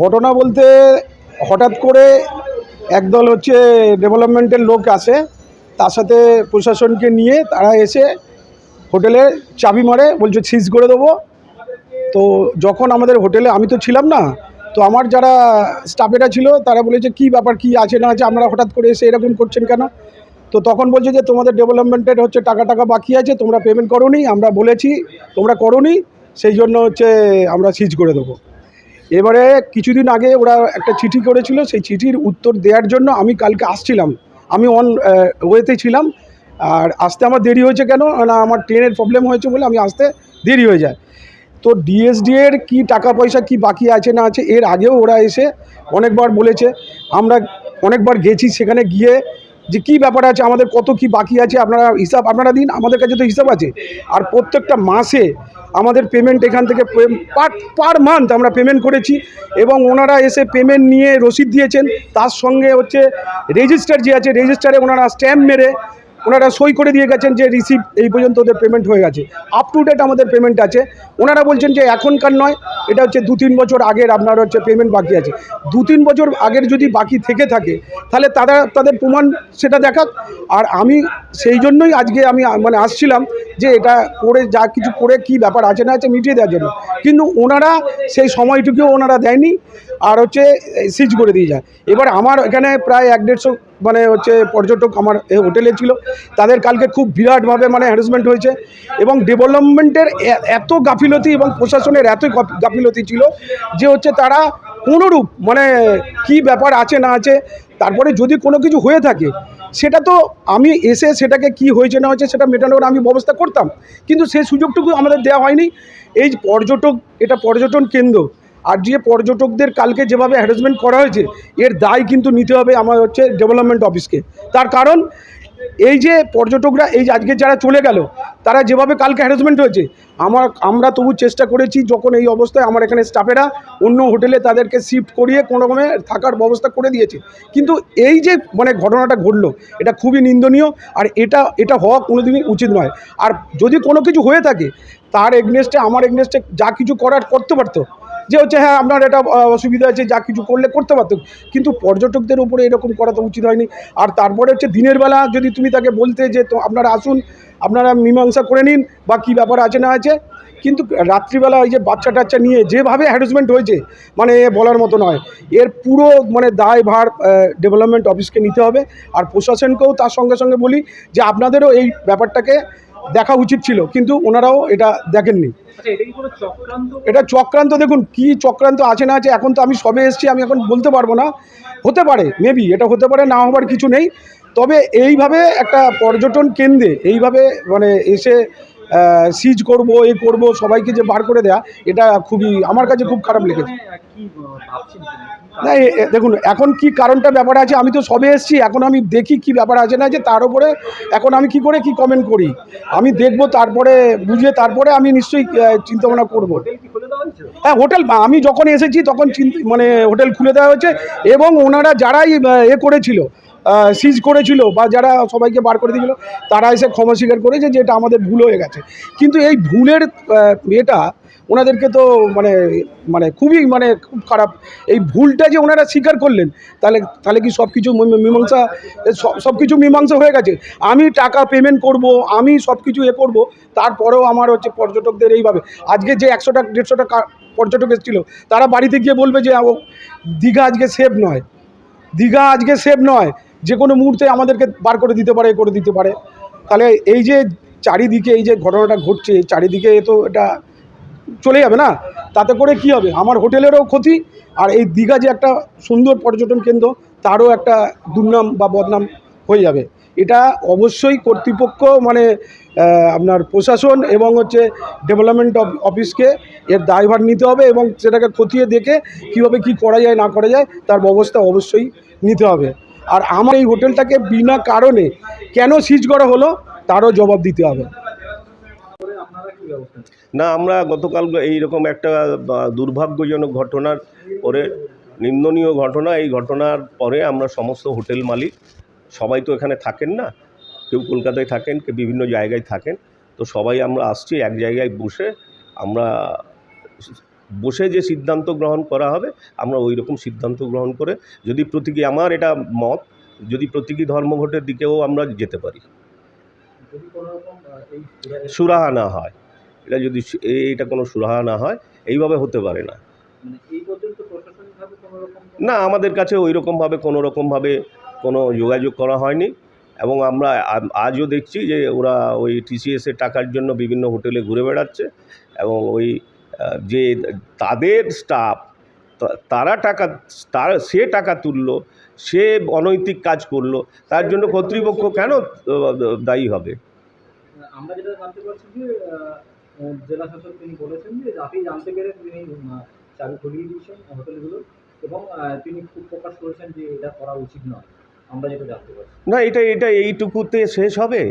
ঘটনা বলতে হঠাৎ করে একদল হচ্ছে ডেভেলপমেন্টের লোক আসে, তার সাথে প্রশাসনকে নিয়ে তারা এসে হোটেলে চাবি মারে, বলছে, সিজ করে দেবো। তো যখন আমাদের হোটেলে, আমি তো ছিলাম না, তো আমার যারা স্টাফেরা ছিল, তারা বলেছে, কি ব্যাপার, কি আছে, না আছে আমরা হঠাৎ করে এসে এরকম করছেন কেন? তো তখন বলছে যে, তোমাদের ডেভেলপমেন্টের হচ্ছে টাকা টাকা বাকি আছে, তোমরা পেমেন্ট করোনি, আমরা বলেছি, তোমরা করোনি। সেই জন্য হচ্ছে আমরা সিজ করে দেবো। এবারে কিছুদিন আগে ওরা একটা চিঠি করেছিল, সেই চিঠির উত্তর দেওয়ার জন্য আমি কালকে আসছিলাম। আমি অন ওয়েতে ছিলাম, আর আসতে আমার দেরি হয়েছে কেন? না, আমার ট্রেনের প্রবলেম হয়েছে বলে আমি আসতে দেরি হয়ে যায়। তো ডিএসডি এর কি টাকা পয়সা, কি বাকি আছে না আছে, এর আগেও ওরা এসে অনেকবার বলেছে। আমরা অনেকবার গেছি সেখানে গিয়ে যে কি ব্যাপার আছে, আমাদের কত কি বাকি আছে, আপনারা হিসাব, আপনারা দিন, আমাদের কাছে তো হিসাব আছে। আর প্রত্যেকটা মাসে আমাদের পেমেন্ট এখান থেকে পার পার মান্থ আমরা পেমেন্ট করেছি এবং ওনারা এসে পেমেন্ট নিয়ে রসিদ দিয়েছেন। তার সঙ্গে হচ্ছে রেজিস্টার যে আছে রেজিস্টারে ওনারা স্ট্যাম্প মেরে ওনারা সই করে দিয়ে গেছেন যে রিসিভ এই পর্যন্ত ওদের পেমেন্ট হয়ে গেছে। আপ টু ডেট আমাদের পেমেন্ট আছে। ওনারা বলছেন যে এখনকার নয়, এটা হচ্ছে দু তিন বছর আগের আপনার হচ্ছে পেমেন্ট বাকি আছে। দু তিন বছর আগের যদি বাকি থেকে থাকে, তাহলে তারা তাদের প্রমাণ সেটা দেখাক। আর আমি সেই জন্যই আজকে আমি মানে আসছিলাম যে এটা করে যা কিছু করে কি ব্যাপার আছে না আছে মিটিয়ে দেওয়ার জন্য। কিন্তু ওনারা সেই সময়টুকুও ওনারা দেয়নি, আর হচ্ছে সিজ করে দিয়ে যায়। এবার আমার এখানে প্রায় এক দেড়শো মানে হচ্ছে পর্যটক আমার হোটেলে ছিল। তাদের কালকে খুব বিরাটভাবে মানে হ্যারাসমেন্ট হয়েছে এবং ডেভেলপমেন্টের এত গাফিলতি এবং প্রশাসনের এত গাফিলতি ছিল যে হচ্ছে তারা কোনোরূপ মানে কি ব্যাপার আছে, না আছে, তারপরে যদি কোনো কিছু হয়ে থাকে, সেটা তো আমি এসে সেটাকে কি হয়েছে, না হয়েছে সেটা মেটানোর আমি ব্যবস্থা করতাম। কিন্তু সেই সুযোগটুকু আমাদের দেওয়া হয়নি। এই পর্যটক, এটা পর্যটন কেন্দ্র আর যে পর্যটকদের কালকে যেভাবে হ্যারাসমেন্ট করা হয়েছে, এর দায় কিন্তু নিতে হবে আমার হচ্ছে ডেভেলপমেন্ট অফিসকে তার কারণ, এই যে পর্যটকরা, এই আজকে যারা চলে গেল, তারা যেভাবে কালকে হ্যারাসমেন্ট হয়েছে, আমার, আমরা তবু চেষ্টা করেছি যখন এই অবস্থায় আমার এখানে স্টাফেরা অন্য হোটেলে তাদেরকে শিফট করিয়ে কোনো রকমে থাকার ব্যবস্থা করে দিয়েছে। কিন্তু এই যে মানে ঘটনাটা ঘটলো, এটা খুবই নিন্দনীয় আর এটা এটা হওয়া কোনোদিনই উচিত নয়। আর যদি কোনো কিছু হয়ে থাকে, তার এগনেস্টে আমার এগনেস্টে যা কিছু করার করতে পারতো যে হচ্ছে হ্যাঁ আপনার এটা অসুবিধা আছে যা কিছু করলে করতে পারতো কিন্তু পর্যটকদের উপরে এরকম করা তো উচিত হয়নি। আর তারপরে হচ্ছে, দিনের বেলা যদি তুমি তাকে বলতে যে, তো আপনারা আসুন, আপনারা মীমাংসা করে নিন, বা কী ব্যাপার আছে না আছে। কিন্তু রাত্রিবেলা ওই যে বাচ্চা টাচ্চা নিয়ে যেভাবে হ্যারাসমেন্ট হয়েছে মানে বলার মতো নয়। এর পুরো মানে দায় ভার ডেভেলপমেন্ট অফিসকে নিতে হবে। আর প্রশাসনকেও তার সঙ্গে সঙ্গে বলি যে, আপনাদেরও এই ব্যাপারটাকে দেখা উচিত ছিল কিন্তু ওনারাও এটা দেখেননি। আচ্ছা এটা চক্রান্ত? দেখুন কি চক্রান্ত আছে না আছে এখন তো আমি সবে এসছি আমি এখন বলতে পারব না। হতে পারে মেবি এটা হতে পারে না হবার কিছু নেই। তবে এইভাবে একটা পর্যটন কেন্দ্রে এইভাবে মানে এসে সিজ করব, এ করব, সবাইকে যে বার করে দেয়া, এটা খুবই, আমার কাছে খুব খারাপ লেগেছে? না দেখুন, এখন কি কারণটা ব্যাপার আছে, আমি তো সবে এসেছি, এখন আমি দেখি কি ব্যাপার আছে না যে তার উপরে, এখন আমি কি করে কি কমেন্ট করি আমি দেখব, তারপরে বুঝে, তারপরে আমি নিশ্চয়ই চিন্তা ভাবনা করব হ্যাঁ হোটেল আমি যখন এসেছি, তখন মানে হোটেল খুলে দেওয়া হয়েছে, এবং ওনারা যারাই এ করেছিল সিজ করেছিল বা যারা সবাইকে বার করে দিয়েছিল, তারা এসে ক্ষমা স্বীকার করেছে যে এটা আমাদের ভুল হয়ে গেছে। কিন্তু এই ভুলের এটা ওনাদেরকে তো মানে মানে খুবই মানে খুব খারাপ। এই ভুলটা যে ওনারা স্বীকার করলেন, তাহলে তাহলে কি সব কিছু মীমাংসা সব কিছু মীমাংসা হয়ে গেছে? আমি টাকা পেমেন্ট করব, আমি সব কিছু এ করব, তারপরেও আমার হচ্ছে পর্যটকদের এইভাবে। আজকে যে একশো টাকা, দেড়শো টাকা পর্যটক এসেছিল, তারা বাড়িতে গিয়ে বলবে যে দীঘা আজকে সেফ নয়। দীঘা আজকে সেফ নয়। যে কোনো মুহূর্তে আমাদেরকে বার করে দিতে পারে করে দিতে পারে। তাহলে এই যে চারিদিকে এই যে ঘটনাটা ঘটছে চারিদিকে তো এটা চলে যাবে না? তাতে করে কি হবে? আমার হোটেলেরও ক্ষতি, আর এই দীঘা যে একটা সুন্দর পর্যটন কেন্দ্র, তারও একটা দুর্নাম বা বদনাম হয়ে যাবে। এটা অবশ্যই কর্তৃপক্ষ মানে আপনার প্রশাসন এবং হচ্ছে ডেভেলপমেন্ট অফ- অফিসকে এর দায়ভার নিতে হবে এবং সেটাকে খতিয়ে দেখে কীভাবে কি করা যায়, না করা যায়, তার ব্যবস্থা অবশ্যই নিতে হবে। আর আমার এই হোটেলটাকে বিনা কারণে কেন সিজ করা হলো, তারও জবাব দিতে হবে? না, আমরা গতকাল এইরকম একটা দুর্ভাগ্যজনক ঘটনার পরে, নিন্দনীয় ঘটনা, এই ঘটনার পরে আমরা সমস্ত হোটেল মালিক, সবাই তো এখানে থাকেন না, কেউ কলকাতায় থাকেন, কেউ বিভিন্ন জায়গায় থাকেন, তো সবাই আমরা আসছি, এক জায়গায় বসে আমরা বসে যে সিদ্ধান্ত গ্রহণ করা হবে আমরা ওই রকম সিদ্ধান্ত গ্রহণ করে যদি প্রতীকী আমার এটা মত যদি প্রতীকী ধর্মঘটের দিকেও আমরা যেতে পারি। সুরাহা না হয়। এটা যদি এইটা কোনো সুরাহা না হয় এইভাবে হতে পারে না। মানে না আমাদের কাছে ওই রকমভাবে কোনো রকমভাবে কোনো যোগাযোগ করা হয়নি। এবং আমরা আজও দেখছি যে ওরা ওই টিসিএসের টাকার জন্য বিভিন্ন হোটেলে ঘুরে বেড়াচ্ছে। এবং ওই যে তাদের স্টাফ তারা টাকা তার সে টাকা তুললো সে অনৈতিক কাজ করল তার জন্য কর্তৃপক্ষ কেন দায়ী হবে? আমরা যেটা জানতে পারছি যে জেলা শাসক তিনি বলেছেন যে আপনি জানতে পেরে তিনি চাবি ঘুরিয়ে দিয়েছেন হোটেলগুলো এবং তিনি খুব প্রকাশ করেছেন যে এটা করা উচিত নয়। আমরা যেটা জানতে পারছি। না এটা এটা এইটুকুতে শেষ হবে।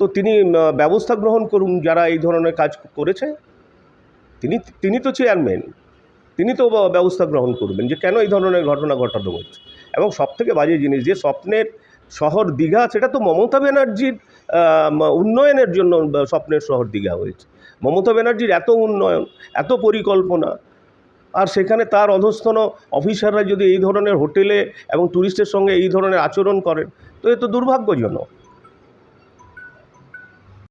তো তিনি ব্যবস্থা গ্রহণ করুন যারা এই ধরনের কাজ করেছে। তিনি তিনি তো চেয়ারম্যান তিনি তো ব্যবস্থা গ্রহণ করবেন যে কেন এই ধরনের ঘটনা ঘটানো হচ্ছে। এবং সবথেকে বাজে জিনিস যে স্বপ্নের শহর দীঘা, সেটা তো মমতা ব্যানার্জির উন্নয়নের জন্য স্বপ্নের শহর দীঘা হয়েছে। মমতা ব্যানার্জির এত উন্নয়ন, এত পরিকল্পনা, আর সেখানে তার অধস্থন অফিসাররা যদি এই ধরনের হোটেলে এবং ট্যুরিস্টের সঙ্গে এই ধরনের আচরণ করেন, তো এ তো দুর্ভাগ্যজনক।